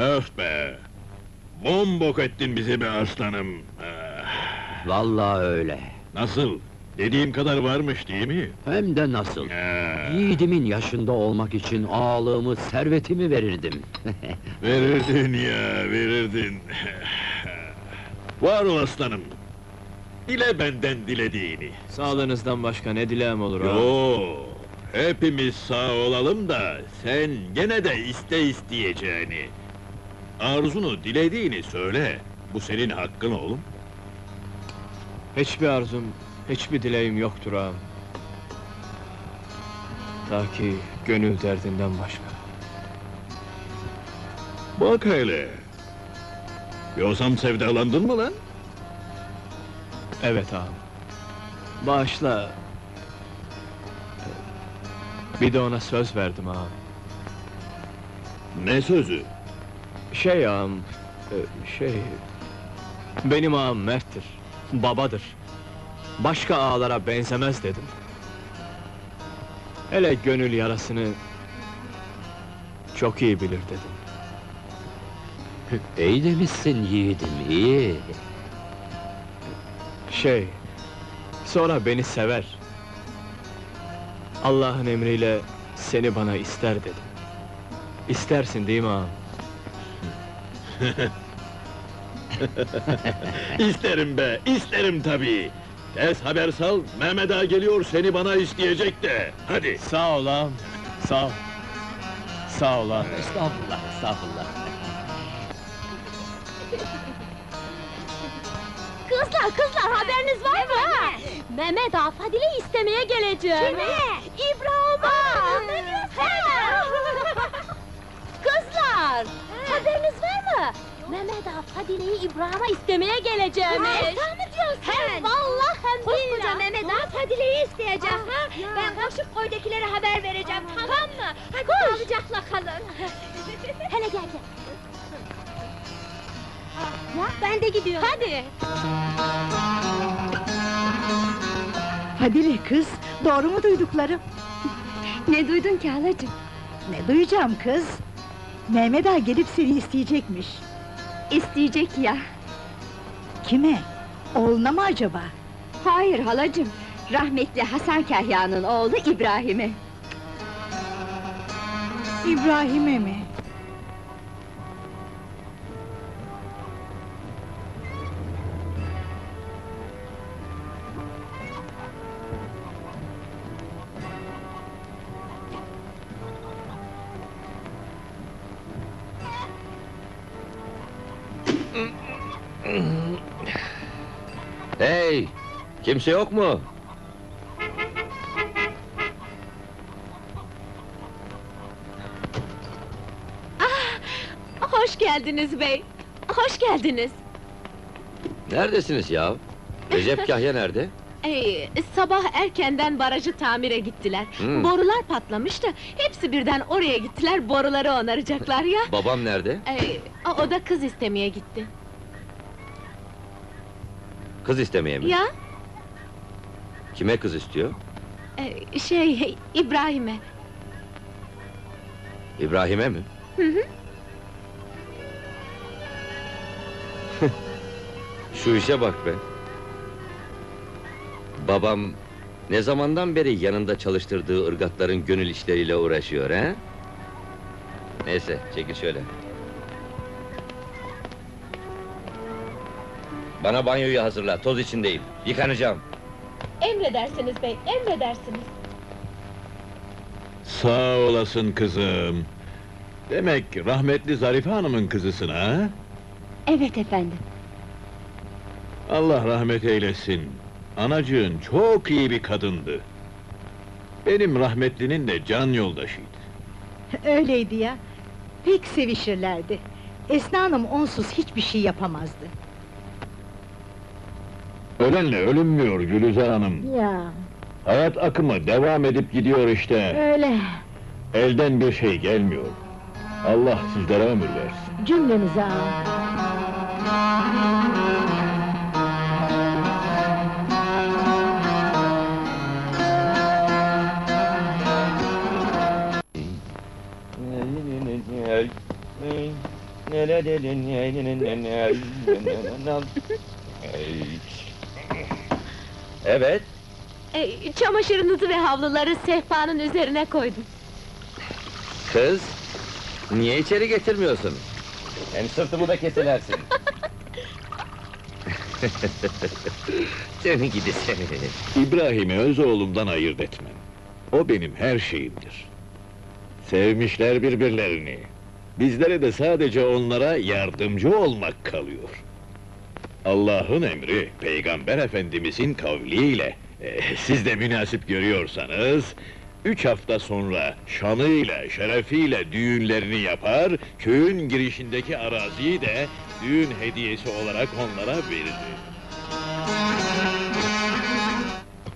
Öf be! Bombok ettin bizi be aslanım! Ah, Vallahi öyle. Nasıl? Dediğim kadar varmış değil mi? Hem de nasıl. Ha, Yiğidimin yaşında olmak için ağalığımı, servetimi verirdim. verirdin ya, verirdin! Var ol aslanım! Dile benden dilediğini! Sağlığınızdan başka ne dileğim olur ağam? Yo, hepimiz sağ olalım da sen gene de iste isteyeceğini. Arzunu, dilediğini söyle. Bu senin hakkın oğlum. Hiçbir arzum, hiçbir dileğim yoktur ağam. Ta ki gönül derdinden başka. Bak hele. Yosam sevdalandın mı lan? Evet ağam. Bağışla. Bir de ona söz verdim ağam. Ne sözü? Şey ağam, e, şey... Benim ağam merttir, babadır. Başka ağalara benzemez dedim. Hele gönül yarasını... Çok iyi bilir dedim. iyi demişsin yiğidim, iyi. Şey... Sonra beni sever. Allah'ın emriyle seni bana ister dedim. İstersin değil mi ağam? İsterim be, isterim tabii. Tez haber sal, Mehmet Ağa geliyor seni bana isteyecek de. Hadi. Sağ ol ağam, sağ ol. Sağ ol ağam. Estağfurullah, estağfurullah. Kızlar kızlar haberiniz var mı? Mehmet Ağa Fadile'yi istemeye geleceğim. Kime? İbrahim'a. Diyorsun? kızlar haberiniz var mı? Mehmet Ağa Fadile'yi İbrahim'a istemeye geleceğim. Sen mi diyorsun? Hem vallahi hem Koskoca billah. Mehmet Ağa Fadile'yi isteyecek ha? ya. Ben koşup koydakilere haber vereceğim, Aa. tamam mı? Hadi Koş. sağlıcakla kalın. Hele gel gel. ya ben de gidiyorum. Hadi. Fadile kız, doğru mu duyduklarım? Ne duydun ki halacığım? Ne duyacağım kız? Mehmet Ağa gelip seni isteyecekmiş. İsteyecek ya. Kime? Oğluna mı acaba? Hayır halacığım. Rahmetli Hasan Kahya'nın oğlu İbrahim'e. İbrahim'e mi? Hey! Kimse yok mu? Hoş geldiniz bey. Hoş geldiniz. Neredesiniz ya? Recep Kahya nerede? Ee, sabah erkenden barajı tamire gittiler. Hmm. Borular patlamıştı. Hepsi birden oraya gittiler, boruları onaracaklar ya. Babam nerede? Ee, o- da kız istemeye gitti. Kız istemeye mi? Ya, Kime kız istiyor? e, şey, İbrahim'e. İbrahim'e mi? Hı hı. Şu işe bak be. Babam ne zamandan beri yanında çalıştırdığı ırgatların gönül işleriyle uğraşıyor he? Neyse, çekil şöyle. Bana banyoyu hazırla, toz içindeyim. Yıkanacağım. Emredersiniz bey, emredersiniz. Sağ olasın kızım. Demek rahmetli Zarife Hanım'ın kızısın ha? Evet efendim. Allah rahmet eylesin. Anacığın çok iyi bir kadındı. Benim rahmetlinin de can yoldaşıydı. Öyleydi ya. Pek sevişirlerdi. Esna Hanım onsuz hiçbir şey yapamazdı. Ölenle ölünmüyor Gülüzar Hanım. Ya, Hayat akımı devam edip gidiyor işte. öyle. Elden bir şey gelmiyor. Allah sizlere ömür versin. Cümlemize ağam. Evet, E, çamaşırınızı ve havluları sehpanın üzerine koydum. kız. Niye içeri getirmiyorsun? Hem sırtımı da keselersin. seni gidi seni. İbrahim'i öz oğlumdan ayırt etmem. O benim her şeyimdir. Sevmişler birbirlerini. Bizlere de sadece onlara yardımcı olmak kalıyor. Allah'ın emri, Peygamber Efendimizin kavliyle, eh, siz de münasip görüyorsanız, üç hafta sonra şanıyla, şerefiyle düğünlerini yapar, köyün girişindeki araziyi de düğün hediyesi olarak onlara verir.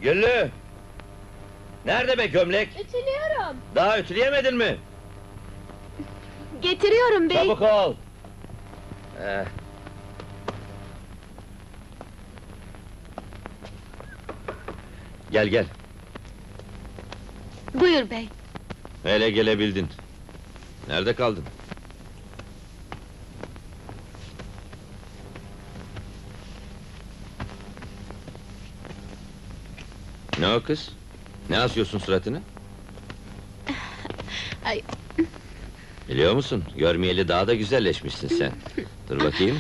Güllü! Nerede be gömlek? Ütülüyorum. Daha ütüleyemedin mi? Getiriyorum bey. Çabuk ol! Eh. Gel gel, Buyur bey. hele gelebildin. Nerede kaldın? Ne o kız? Ne asıyorsun suratını? Ay. Biliyor musun, görmeyeli daha da güzelleşmişsin sen. Dur bakayım.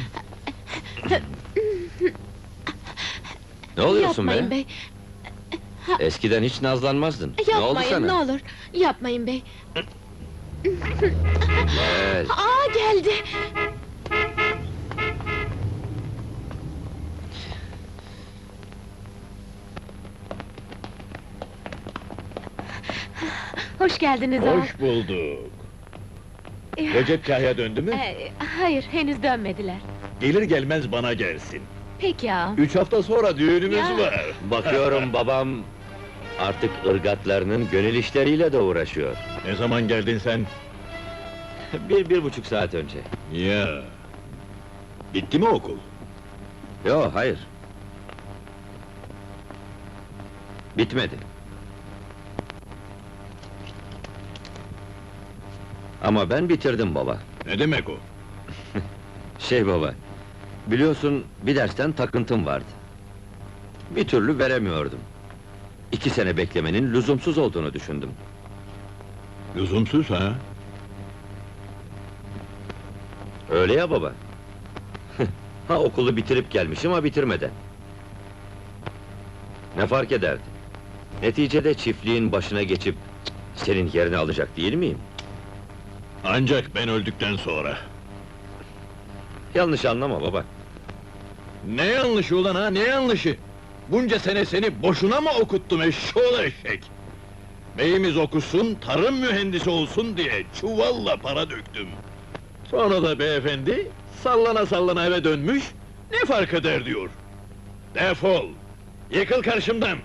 ne oluyorsun Yapmayın be? bey. Eskiden hiç nazlanmazdın. ne oldu Yapmayın sana? ne olur. Yapmayın bey. Gel. Aa geldi. Hoş geldiniz ağa. Hoş bulduk. Recep Kahya döndü mü? Ee, hayır, henüz dönmediler. Gelir gelmez bana gelsin. Peki ağa. Üç hafta sonra düğünümüz Ya. var. Bakıyorum babam artık ırgatlarının gönül işleriyle de uğraşıyor. Ne zaman geldin sen? bir, bir buçuk saat önce. Ya. Bitti mi okul? Yo, hayır. Bitmedi. Ama ben bitirdim baba. Ne demek o? Şey baba, biliyorsun bir dersten takıntım vardı. Bir türlü veremiyordum. İki sene beklemenin lüzumsuz olduğunu düşündüm. Lüzumsuz ha? Öyle ya baba. ha okulu bitirip gelmişim ama bitirmeden. Ne fark ederdi? Neticede çiftliğin başına geçip senin yerini alacak değil miyim? Ancak ben öldükten sonra. Yanlış anlama baba. Ne yanlışı ulan ha, ne yanlışı? Bunca sene seni boşuna mı okuttum eşşoğlu eşek? Beyimiz okusun, tarım mühendisi olsun diye çuvalla para döktüm. Sonra da beyefendi, sallana sallana eve dönmüş, ne fark eder diyor. Defol! Yıkıl karşımdan!